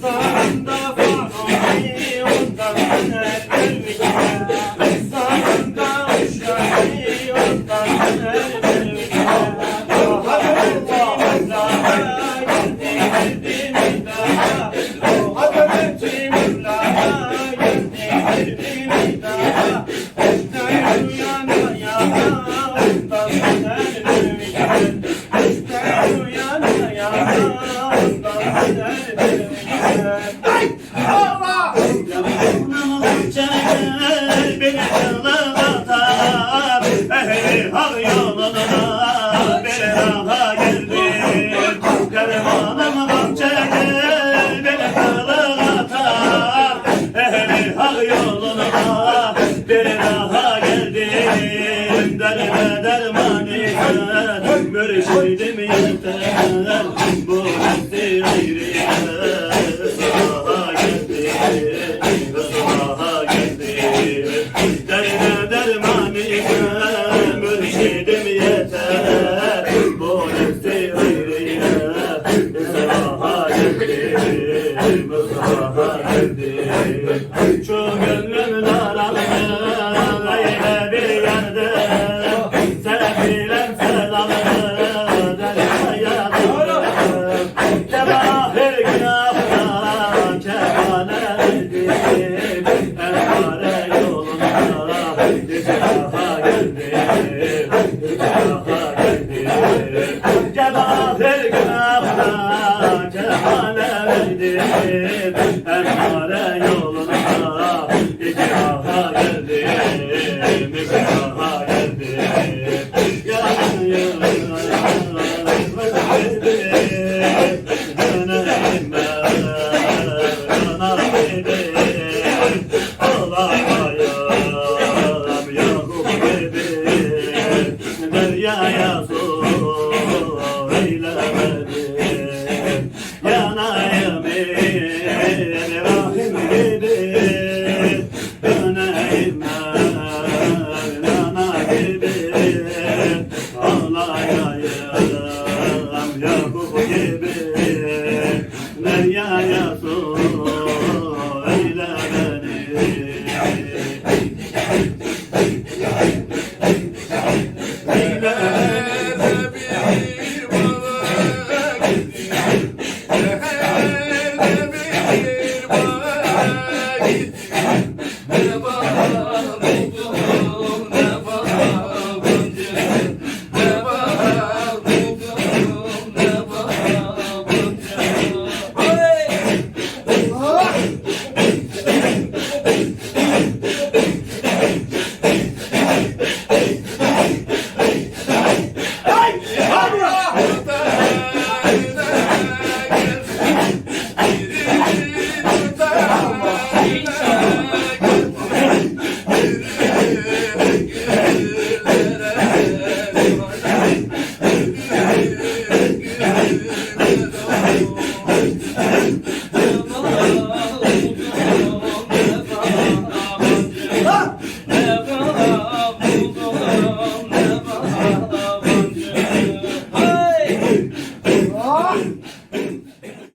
Sağında derman yeter Mürşidim yeter Bu Sabaha geldi Şu gönlüm daraldı Öyle bir yerde Sefilen selamı Derya yadım Kebahir günahına İtihaha geldim İtihaha Kefanetim Envare yoluna İtihaha geldim İtihaha geldim Yan Deryaya su Amen. hey,